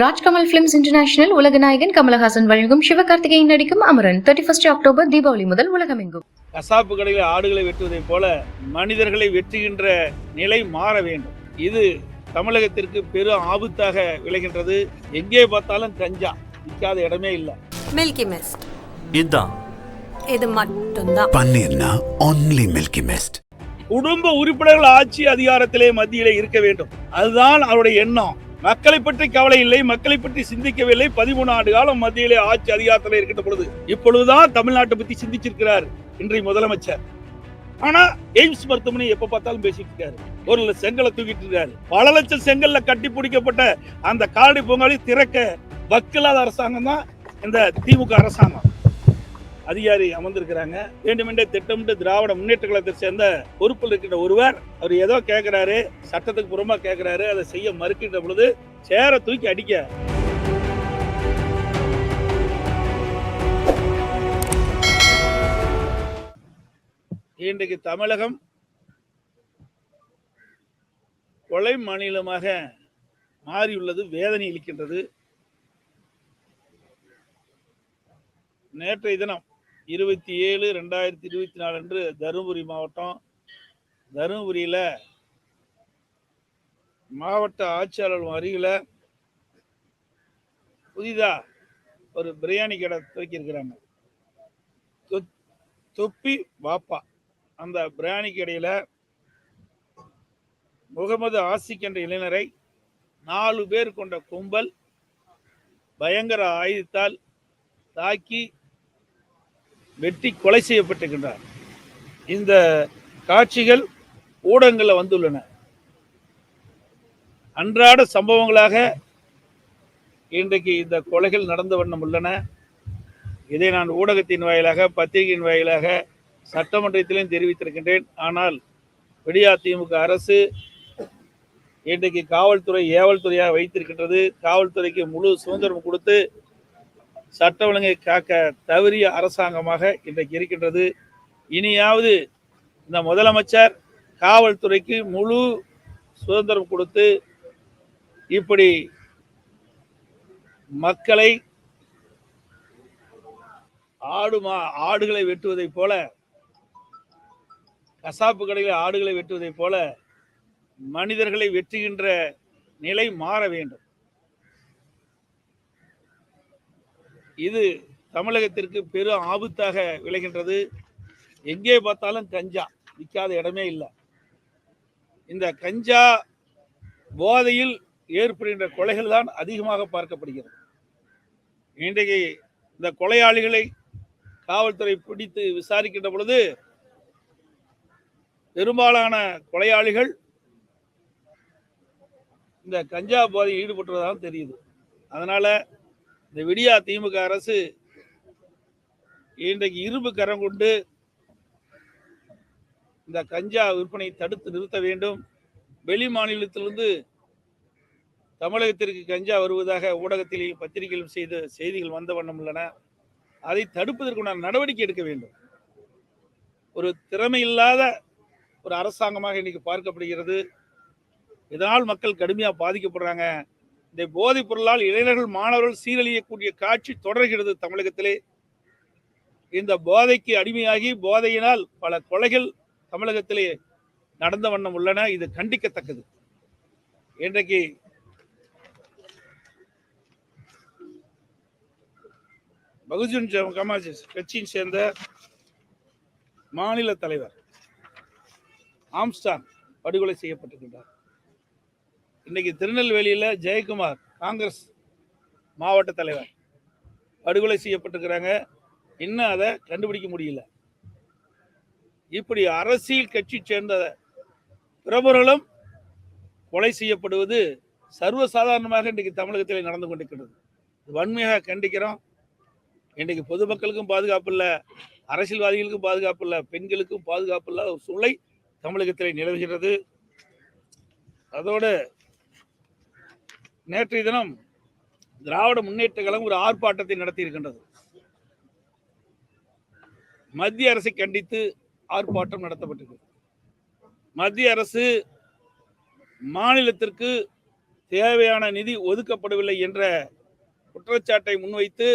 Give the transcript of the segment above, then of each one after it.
Rajkamal films international உலக நாயகன் கமலஹாசன் வழங்கும் சிவகார்த்திகேயன் நடிக்கும் Amaran. Thirty first October Deepavali முதல் உலகமெங்கும். கசாப்பு கடையில் ஆடுகளை வெட்டுவதைப் போல மனிதர்களை வெட்டுகின்ற நிலை மாற வேண்டும். இது தமிழகத்திற்கு பெரும் ஆபத்தாக விளைகின்றது. எங்கே பார்த்தாலும் கஞ்சா நிற்காத இடமே இல்லை. மில்கி மிஸ்ட் இதுதான் இது மட்டும்தான். பன்னீர்னா ஒன்லி மில்கி மிஸ்ட் குடும்ப உறுப்பினர்கள் ஆட்சி அதிகாரத்திலே மத்தியிலே இருக்க வேண்டும். அதுதான் அவருடைய எண்ணம். மக்களை பற்றி கவலை இல்லை மக்களை பற்றி சிந்திக்கவில்லை. பதிமூணு ஆண்டு காலம் மத்தியிலே ஆட்சி அதிகாரத்தில் இருக்கின்ற பொழுது இப்பொழுதுதான் தமிழ்நாட்டை பற்றி சிந்திச்சிருக்கிறார் இன்றைய முதலமைச்சர். ஆனா எய்ம்ஸ் மருத்துவமனை எப்ப பார்த்தாலும் பேசிட்டு இருக்காரு. ஒரு லட்சம் செங்கலை தூக்கிட்டு இருக்காரு. பல லட்சம் செங்கல்ல கட்டி பிடிக்கப்பட்ட அந்த காலடி பொங்கலை திறக்க வக்கில்லாத அரசாங்கம் தான் இந்த திமுக அரசாங்கம். அதிகாரி அமர்ந்திருக்கிறாங்க. வேண்டுமென்றே திட்டமிட்டு திராவிட முன்னேற்ற கழகத்தை சேர்ந்த பொறுப்பில் இருக்கின்ற ஒருவர் அவர் ஏதோ கேட்கிறாரு சட்டத்துக்கு புறமா கேட்கிறாரு அதை செய்ய மறுக்கின்ற பொழுது சேர தூக்கி அடிக்க. இன்றைக்கு தமிழகம் கொலை மாநிலமாக மாறியுள்ளது வேதனை அளிக்கின்றது நேற்றைய தினம் இருபத்தி ஏழு ரெண்டாயிரத்தி இருபத்தி நாலு அன்று தருமபுரி மாவட்டம். தருமபுரியில் மாவட்ட ஆட்சியாளர் அருகில் புதிதாக ஒரு பிரியாணி கடை துவக்கியிருக்கிறாங்க. தொப்பி வாப்பா. அந்த பிரியாணி கடையில் முகமது ஆசிக் என்ற இளைஞரை நாலு பேர் கொண்ட கும்பல் பயங்கர ஆயுதத்தால் தாக்கி வெட்டி கொலை செய்யப்பட்டிருக்கின்றார். இந்த காட்சிகள் ஊடகங்களில் வந்துள்ளன. அன்றாட சம்பவங்களாக இன்றைக்கு இந்த கொலைகள் நடந்த வண்ணம் உள்ளன. இதை நான் ஊடகத்தின் வாயிலாக பத்திரிகையின் வாயிலாக சட்டமன்றத்திலும் தெரிவித்திருக்கின்றேன். ஆனால் விடியா திமுக அரசு இன்றைக்கு காவல்துறை ஏவல்துறையாக வைத்திருக்கின்றது. காவல்துறைக்கு முழு சுதந்திரம் கொடுத்து சட்ட ஒழுங்கை காக்க தவறிய அரசாங்கமாக இன்றைக்கு இருக்கின்றது. இனியாவது இந்த முதலமைச்சர் காவல்துறைக்கு முழு சுதந்திரம் கொடுத்து இப்படி மக்களை ஆடு மா ஆடுகளை வெட்டுவதைப் போல கசாப்பு கடையில் ஆடுகளை வெட்டுவதைப் போல மனிதர்களை வெட்டுகின்ற நிலை மாற வேண்டும். இது தமிழகத்திற்கு பெரும் ஆபத்தாக விளைகின்றது. எங்கே பார்த்தாலும் கஞ்சா விற்காத இடமே இல்லை. இந்த கஞ்சா போதையில் ஏற்படுகின்ற கொலைகள் தான் அதிகமாக பார்க்கப்படுகிறது. இன்றைக்கு இந்த கொலையாளிகளை காவல்துறை பிடித்து விசாரிக்கின்ற பொழுது பெரும்பாலான கொலையாளிகள் இந்த கஞ்சா போதையில் ஈடுபட்டுறதாக தெரியுது. அதனால இந்த விடியா திமுக அரசு இன்றைக்கு இரும்பு கரம் கொண்டு இந்த கஞ்சா விற்பனை தடுத்து நிறுத்த வேண்டும். வெளி மாநிலத்திலிருந்து தமிழகத்திற்கு கஞ்சா வருவதாக ஊடகத்திலேயும் பத்திரிகையிலும் செய்த செய்திகள் வந்த வண்ணம் உள்ளன. அதை தடுப்பதற்குண்டான நடவடிக்கை எடுக்க வேண்டும். ஒரு திறமை இல்லாத ஒரு அரசாங்கமாக இன்னைக்கு பார்க்கப்படுகிறது. இதனால் மக்கள் கடுமையாக பாதிக்கப்படுறாங்க. இந்த போதைப் பொருளால் இளைஞர்கள் மாணவர்கள் சீரழியக்கூடிய காட்சி தொடர்கிறது தமிழகத்திலே. இந்த போதைக்கு அடிமையாகி போதையினால் பல கொலைகள் தமிழகத்திலே நடந்த வண்ணம் உள்ளன. இது கண்டிக்கத்தக்கது. இன்றைக்கு பகுஜன் சமாஜ் கட்சியின் சேர்ந்த மாநில தலைவர் ஆம்ஸ்டாங் படுகொலை செய்யப்பட்டிருக்கின்றார். இன்னைக்கு திருநெல்வேலியில் ஜெயக்குமார் காங்கிரஸ் மாவட்ட தலைவர். படுகொலை செய்யப்பட்டிருக்கிறாங்க. இன்னும் அதை கண்டுபிடிக்க முடியல. இப்படி அரசியல் கட்சி சேர்ந்த பிரபர்களும் கொலை செய்யப்படுவது சர்வசாதாரணமாக இன்றைக்கு தமிழகத்தில் நடந்து கொண்டிருக்கிறது. வன்மையாக கண்டிக்கிறோம். இன்றைக்கு பொதுமக்களுக்கும் பாதுகாப்பு இல்லை அரசியல்வாதிகளுக்கும் பாதுகாப்பு இல்லை பெண்களுக்கும் பாதுகாப்பு இல்லாத ஒரு சூழலை தமிழகத்தில் நிலவுகிறது. அதோடு நேற்றைய தினம் திராவிட முன்னேற்ற கழகம் ஒரு ஆர்ப்பாட்டத்தை நடத்தி இருக்கின்றது மத்திய அரசை கண்டித்து ஆர்ப்பாட்டம் நடத்தப்பட்டிருக்கிறது மத்திய அரசு மாநிலத்திற்கு தேவையான நிதி ஒதுக்கப்படவில்லை என்ற குற்றச்சாட்டை முன்வைத்து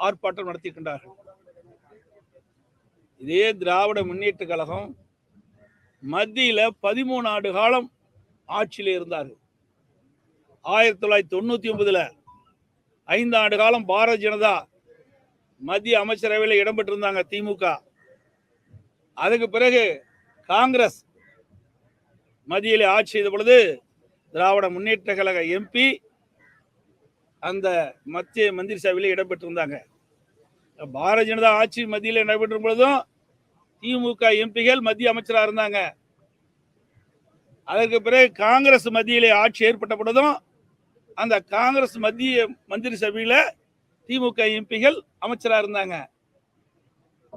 ஆர்ப்பாட்டம் நடத்தியிருக்கின்றார்கள். இதே திராவிட முன்னேற்ற கழகம் மத்தியில் பதிமூணு ஆண்டு காலம் ஆட்சியில் இருந்தார்கள். ஆயிரத்தி தொள்ளாயிரத்தி தொண்ணூற்றி ஒன்பதில் ஐந்து ஆண்டு காலம் பாரதிய ஜனதா மத்திய அமைச்சரவையில் இடம்பெற்றிருந்தாங்க திமுக. அதுக்கு பிறகு காங்கிரஸ் மத்தியிலே ஆட்சி செய்த பொழுது திராவிட முன்னேற்ற கழக எம்பி அந்த மத்திய மந்திரி சபையில் இடம்பெற்றிருந்தாங்க. பாரதிய ஜனதா ஆட்சி மத்தியில் நடைபெற்றும் பொழுதும் திமுக எம்பிகள் மத்திய அமைச்சராக இருந்தாங்க. அதற்கு பிறகு காங்கிரஸ் மத்தியிலே ஆட்சி ஏற்பட்ட பொழுதும் அந்த காங்கிரஸ் மத்திய மந்திரி சபையில் திமுக எம்பிகள் அமைச்சராக இருந்தாங்க.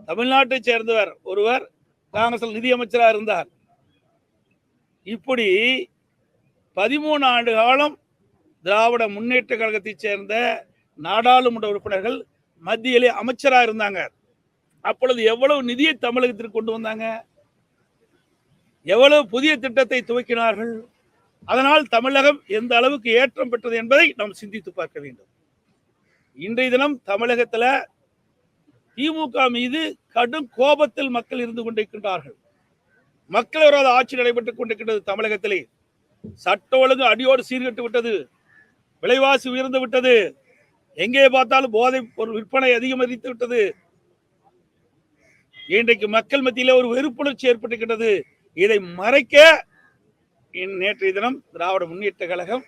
தமிழ்நாட்டை சேர்ந்தவர் ஒருவர் காங்கிரஸ் நிதி அமைச்சராக இருந்தார். இப்படி பதிமூணு ஆண்டு காலம் திராவிட முன்னேற்ற கழகத்தைச் சேர்ந்த நாடாளுமன்ற உறுப்பினர்கள் மத்தியிலே அமைச்சராக இருந்தாங்க. அப்பொழுது எவ்வளவு நிதியை தமிழகத்திற்கு கொண்டு வந்தாங்க? எவ்வளவு புதிய திட்டத்தை துவக்கினார்கள்? அதனால் தமிழகம் எந்த அளவுக்கு ஏற்றம் பெற்றது என்பதை நாம் சிந்தித்து பார்க்க வேண்டும். இன்றைய தினம் தமிழகத்தில் திமுக மீது கடும் கோபத்தில் மக்கள் இருந்து கொண்டிருக்கின்றார்கள். மக்கள் விரோத ஆட்சி நடைபெற்றுக் கொண்டிருக்கின்றது தமிழகத்திலே. சட்ட ஒழுங்கு அடியோடு சீர்கட்டு விட்டது. விலைவாசி உயர்ந்து விட்டது. எங்கே பார்த்தாலும் போதை பொருள் விற்பனை அதிகமதித்து விட்டது. இன்றைக்கு மக்கள் மத்தியிலே ஒரு வெறுப்புணர்ச்சி ஏற்பட்டிருக்கின்றது. இதை மறைக்க நேற்றைய தினம் திராவிட முன்னேற்ற கழகம்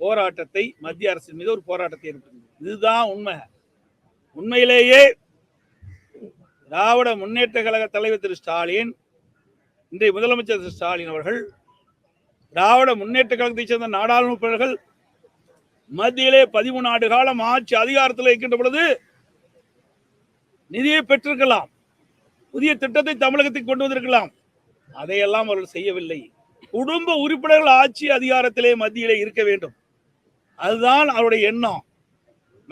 போராட்டத்தை மத்திய அரசின் மீது ஒரு போராட்டத்தை ஏற்படுத்தியது. இதுதான் உண்மை. உண்மையிலேயே திராவிட முன்னேற்ற கழக தலைவர் திரு ஸ்டாலின் இன்றைய முதலமைச்சர் திரு ஸ்டாலின் அவர்கள் திராவிட முன்னேற்ற கழகத்தைச் சேர்ந்த நாடாளுமன்றர்கள் மத்தியிலே பதிமூணு ஆண்டு காலம் ஆட்சி அதிகாரத்தில் இருக்கின்ற பொழுது நிதியை பெற்றிருக்கலாம். புதிய திட்டத்தை தமிழகத்துக்கு கொண்டு வந்திருக்கலாம். அதையெல்லாம் அவர்கள் செய்யவில்லை. குடும்ப உறுப்பினர்கள் ஆட்சி அதிகாரத்திலே மத்தியிலே இருக்க வேண்டும். அதுதான் அவருடைய எண்ணம்.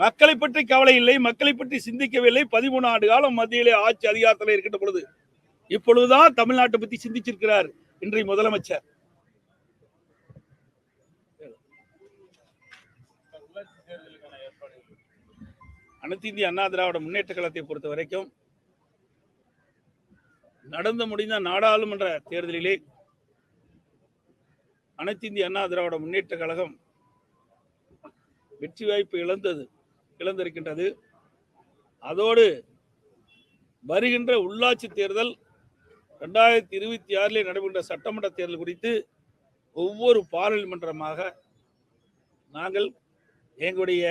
மக்களை பற்றி கவலை இல்லை மக்களை பற்றி சிந்திக்கவில்லை. பதிமூணு ஆண்டு காலம் மத்தியிலே ஆட்சி அதிகாரத்தில் இருக்கின்ற பொழுது இப்பொழுதுதான் தமிழ்நாட்டை பற்றி சிந்திச்சிருக்கிறார் இன்றைய முதலமைச்சர். அனைத்து இந்திய அண்ணா திராவிட முன்னேற்ற கழகத்தை பொறுத்த வரைக்கும் நடந்து முடிந்த நாடாளுமன்ற தேர்தலிலே அனைத்து இந்திய அண்ணா திராவிட முன்னேற்ற கழகம் வெற்றி வாய்ப்பு இழந்தது இழந்திருக்கின்றது. அதோடு வருகின்ற உள்ளாட்சி தேர்தல் ரெண்டாயிரத்தி இருபத்தி ஆறிலே நடைபெற்ற சட்டமன்ற தேர்தல் குறித்து ஒவ்வொரு பாராளுமன்றமாக நாங்கள் எங்களுடைய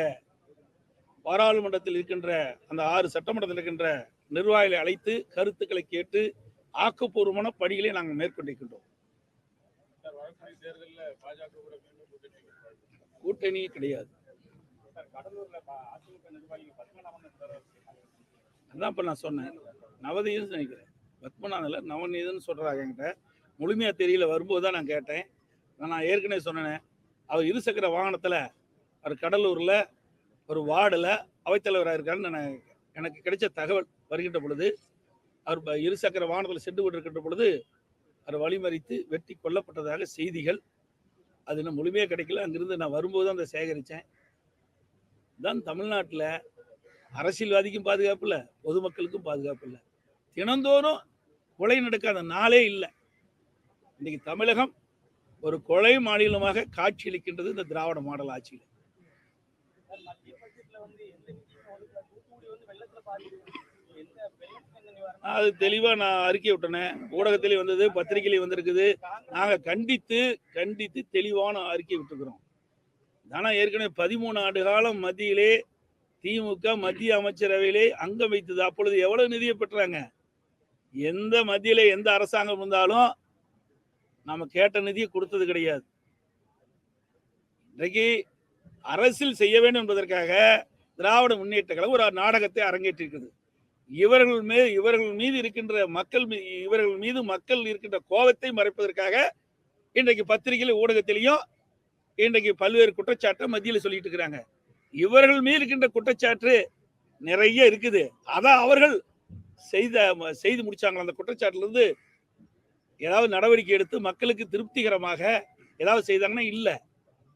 பாராளுமன்றத்தில் இருக்கின்ற அந்த ஆறு சட்டமன்றத்தில் இருக்கின்ற நிர்வாகிகளை அழைத்து கருத்துக்களை கேட்டு ஆக்கப்பூர்வமான பணிகளை நாங்கள் மேற்கொண்டிருக்கின்றோம். கூட்டணி கிடையாது. அதான் இப்ப நான் சொன்னேன். நவதீதம் நினைக்கிறேன். பத்மநாதன்ல நவநீதன் சொல்றாங்க என்கிட்ட. முழுமையா தெரியல வரும்போது தான் நான் கேட்டேன். நான் ஏற்கனவே சொன்னேன் அவர் இருசக்கர வாகனத்துல அவர் கடலூர்ல ஒரு வார்டுல அவைத்தலைவராக இருக்காருன்னு நான் எனக்கு கிடைச்ச தகவல் வருகின்ற பொழுது அவர் இருசக்கர வாகனத்தில் சென்று கொண்டிருக்கின்ற பொழுது அவர் வழிமறித்து வெட்டி கொல்லப்பட்டதாக செய்திகள். அது இன்னும் முழுமையாக கிடைக்கல. அங்கிருந்து நான் வரும்போது அதை சேகரித்தேன். தான் தமிழ்நாட்டில் அரசியல்வாதிக்கும் பாதுகாப்பு இல்லை பொதுமக்களுக்கும் பாதுகாப்பு இல்லை. தினந்தோறும் கொலை நடக்காத நாளே இல்லை. இன்னைக்கு தமிழகம் ஒரு கொலை மாநிலமாக காட்சியளிக்கின்றது இந்த திராவிட மாடல் ஆட்சியில். அது தெளிவா நான் அறிக்கை விட்டனே. ஊடகத்திலே வந்தது பத்திரிகையிலே வந்திருக்குது. நாங்க கண்டித்து கண்டித்து தெளிவான அறிக்கை விட்டுக்கிறோம் ஆனா ஏற்கனவே பதிமூணு ஆண்டு காலம் மத்தியிலே திமுக மத்திய அமைச்சரவையிலே அங்கம் வைத்தது. அப்பொழுது எவ்வளவு நிதியை பெற்றாங்க? எந்த மத்தியில எந்த அரசாங்கம் இருந்தாலும் நம்ம கேட்ட நிதியை கொடுத்தது கிடையாது. இன்றைக்கு அரசியல் செய்ய வேண்டும் என்பதற்காக திராவிட முன்னேற்ற கழகம் ஒரு நாடகத்தை அரங்கேற்றிருக்கிறது இவர்கள் மீது இவர்கள் மீது இருக்கின்ற மக்கள் இவர்கள் மீது மக்கள் இருக்கின்ற கோபத்தை மறைப்பதற்காக இன்றைக்கு பத்திரிகையில ஊடகத்திலையும் இன்றைக்கு பல்வேறு குற்றச்சாட்டை மத்தியில் சொல்லிட்டு இருக்கிறாங்க. இவர்கள் மீது இருக்கின்ற குற்றச்சாட்டு நிறைய இருக்குது. அதான் அவர்கள் செய்த ம- செய்து முடிச்சாங்களா? அந்த குற்றச்சாட்டுலேருந்து ஏதாவது நடவடிக்கை எடுத்து மக்களுக்கு திருப்திகரமாக ஏதாவது செய்தாங்கன்னா இல்லை.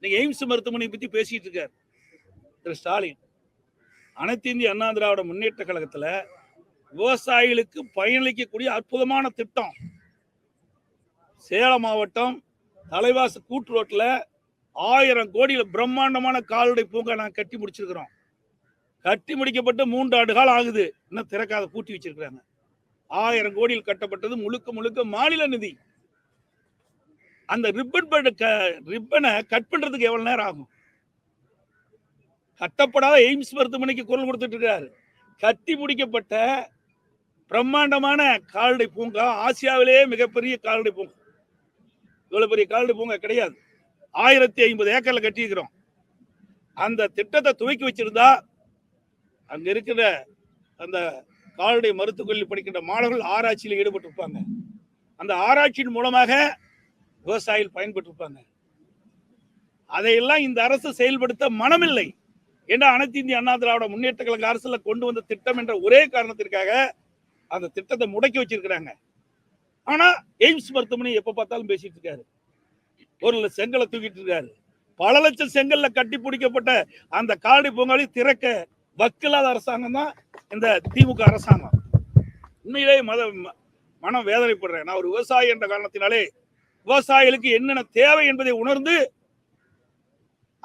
நீங்கள் எய்ம்ஸ் மருத்துவமனை பற்றி பேசிகிட்டு இருக்காரு. திரு ஸ்டாலின். அனைத்து இந்திய அண்ணா திராவிட முன்னேற்ற கழகத்தில் விவசாயிகளுக்கு பயனளிக்கக்கூடிய அற்புதமான திட்டம். சேலம் மாவட்டம் தலைவாசு கூட்டு ரோட்டில் ஆயிரம் கோடியில் பிரம்மாண்டமான கால்நடை பூங்கா நாங்கள் கட்டி முடிச்சிருக்கிறோம். கட்டி முடிக்கப்பட்டு மூன்று ஆண்டு காலம் ஆகுது. இன்னும் திறக்காத பூட்டி வச்சிருக்கிறாங்க. ஆயிரம் கோடியில் கட்டப்பட்டது முழுக்க முழுக்க மாநில நிதி. அந்த ரிப்பன் ரிப்பனை கட் பண்றதுக்கு எவ்வளவு நேரம் ஆகும்? கட்டப்படாத எய்ம்ஸ் மருத்துவமனைக்கு குரல் கொடுத்துட்டு இருக்காரு கட்டி முடிக்கப்பட்ட பிரம்மாண்டமான கால்நடை பூங்கா ஆசியாவிலேயே மிகப்பெரிய கால்நடை பூங்கா. இவ்வளவு பெரிய கால்நடை பூங்கா கிடையாது. ஆயிரத்தி ஐம்பது ஏக்கர்ல கட்டியிருக்கிறோம். அந்த திட்டத்தை துவக்கி வச்சிருந்தா அங்க இருக்கிற அந்த கால்நடை மருத்துவக் படிக்கின்ற மாணவர்கள் ஆராய்ச்சியில் ஈடுபட்டிருப்பாங்க. அந்த ஆராய்ச்சியின் மூலமாக விவசாயிகள் பயன்பட்டிருப்பாங்க அதையெல்லாம் இந்த அரசு செயல்படுத்த மனமில்லை. ஏன்னா அனைத்து இந்திய அண்ணா திராவிட முன்னேற்ற கழக அரசுல கொண்டு வந்த திட்டம் என்ற ஒரே காரணத்திற்காக அந்த திட்டத்தை முடக்கி வச்சிருக்கிறாங்க. ஆனா எய்ம்ஸ் மருத்துவமனை எப்ப பார்த்தாலும் பேசிட்டு இருக்காரு. ஒரு செங்கலை தூக்கிட்டு இருக்காரு. பல லட்சம் செங்கல்ல கட்டி பிடிக்கப்பட்ட அந்த கால்நடை பூங்காவை திறக்க வக்கில்லாத அரசாங்கம் தான் இந்த திமுக அரசாங்கம். உண்மையிலேயே மத ம- மனம் வேதனைப்படுறேன். நான் ஒரு விவசாயி என்ற காரணத்தினாலே விவசாயிகளுக்கு என்னென்ன தேவை என்பதை உணர்ந்து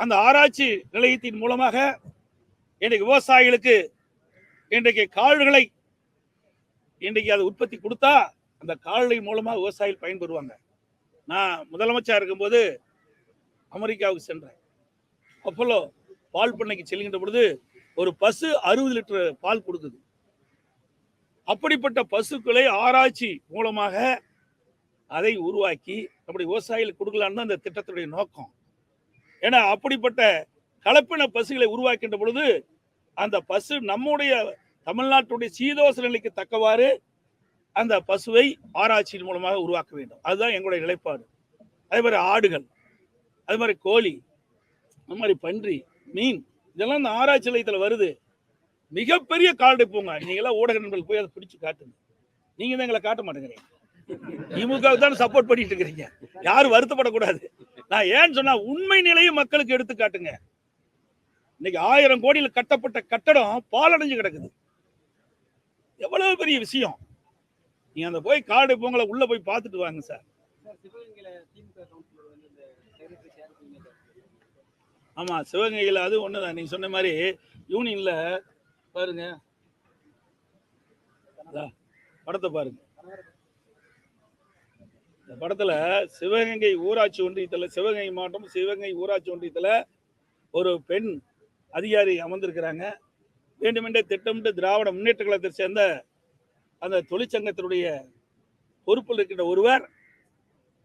அந்த ஆராய்ச்சி நிலையத்தின் மூலமாக இன்றைக்கு விவசாயிகளுக்கு இன்றைக்கு கால்களை இன்றைக்கு அதை உற்பத்தி கொடுத்தா அந்த கால்நடை மூலமாக விவசாயிகள் பயன்பெறுவாங்க. நான் முதலமைச்சர் இருக்கும்போது அமெரிக்காவுக்கு சென்றேன். அப்போலோ பால் பண்ணைக்கு செல்கின்ற பொழுது ஒரு பசு அறுபது லிட்டர் பால் கொடுக்குது. அப்படிப்பட்ட பசுக்களை ஆராய்ச்சி மூலமாக அதை உருவாக்கி அப்படி விவசாயிகளுக்கு கொடுக்கலான்னு அந்த திட்டத்துடைய நோக்கம். ஏன்னா அப்படிப்பட்ட கலப்பின பசுகளை உருவாக்கின்ற பொழுது அந்த பசு நம்முடைய தமிழ்நாட்டுடைய சீதோச நிலைக்கு தக்கவாறு அந்த பசுவை ஆராய்ச்சியின் மூலமாக உருவாக்க வேண்டும். அதுதான் எங்களுடைய நிலைப்பாடு. அதே மாதிரி ஆடுகள் அது மாதிரி கோழி அது மாதிரி பன்றி மீன் இதெல்லாம் இந்த ஆராய்ச்சி நிலையத்தில் வருது. மிகப்பெரிய கால்நடை பூங்கா. நீங்களாம் ஊடக நண்பர்கள் போய் அதை பிடிச்சு காட்டுங்க. நீங்க தான் எங்களை காட்ட மாட்டேங்கிறீங்க. திமுக தான் சப்போர்ட் பண்ணிட்டு இருக்கிறீங்க. யாரும் வருத்தப்படக்கூடாது. நான் ஏன்னு சொன்னா உண்மை நிலையை மக்களுக்கு எடுத்து காட்டுங்க. இன்னைக்கு ஆயிரம் கோடியில கட்டப்பட்ட கட்டடம் பாலடைஞ்சு கிடக்குது. எவ்வளவு பெரிய விஷயம். நீங்க அந்த போய் காடு பொங்கலை உள்ள போய் பார்த்துட்டு வாங்க சார். ஆமா சிவகங்கையில் அது ஒண்ணுதான். நீங்க சொன்ன மாதிரி யூனியன்ல பாருங்க. படத்தை பாருங்க. இந்த படத்துல சிவகங்கை ஊராட்சி ஒன்றியத்துல சிவகங்கை மாவட்டம் சிவகங்கை ஊராட்சி ஒன்றியத்துல ஒரு பெண் அதிகாரி அமர்ந்திருக்கிறாங்க. வேண்டுமென்றே திட்டமிட்டு திராவிட முன்னேற்ற கழகத்தை சேர்ந்த அந்த தொழிற்சங்கத்தினுடைய பொறுப்பில் இருக்கின்ற ஒருவர்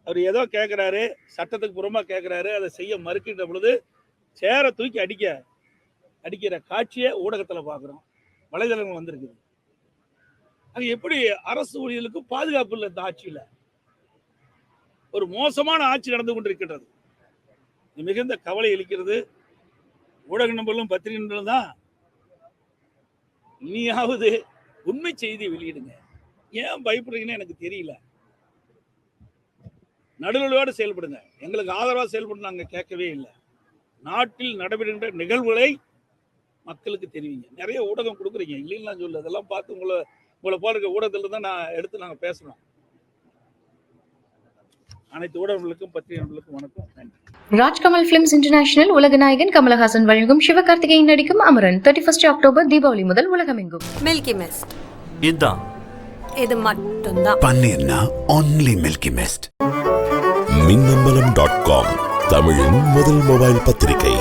அவர் ஏதோ கேட்குறாரு சட்டத்துக்கு புறமாக கேட்குறாரு அதை செய்ய மறுக்கின்ற பொழுது சேரை தூக்கி அடிக்க அடிக்கிற காட்சியை ஊடகத்தில் பார்க்குறோம் வலைதளங்கள் வந்திருக்குது. அது எப்படி அரசு ஊழியர்களுக்கு பாதுகாப்பு இல்லை இந்த ஆட்சியில்? ஒரு மோசமான ஆட்சி நடந்து கொண்டிருக்கின்றது. மிகுந்த கவலை அளிக்கிறது. ஊடக நம்பர்களும் பத்திரிகை நம்பர்களும் தான் இனியாவது உண்மை செய்தியை வெளியிடுங்க. ஏன் பயப்படுறீங்கன்னு எனக்கு தெரியல. நடுநிலையோடு செயல்படுங்க. எங்களுக்கு ஆதரவாக செயல்பட நாங்கள் கேட்கவே இல்லை. நாட்டில் நடைபெறுகின்ற நிகழ்வுகளை மக்களுக்கு தெரிவிங்க. நிறைய ஊடகம் கொடுக்குறீங்க. இல்லைன்னு நான் அதெல்லாம் பார்த்து உங்களை உங்களை போல இருக்க ஊடகத்தில் தான் நான் எடுத்து நாங்கள் பேசுகிறோம் அனைத்து ஊடகங்களுக்கும் பத்திரிகை நண்பர்களுக்கும் வணக்கம். நன்றி. ராஜ்கமல் பிலிம்ஸ் இன்டர்நேஷனல் உலகநாயகன் கமலஹாசன் வழங்கும் சிவகார்த்திகேயன் நடிக்கும் Amaran. Thirty first October Deepavali முதல் உலகமெங்கும். மில்கி மிஸ்ட் இதுதான் இது மட்டும்தான். பன்னீர்னா only Milky Mist. Minnambalam dot com தமிழின் முதல் மொபைல் பத்திரிகை.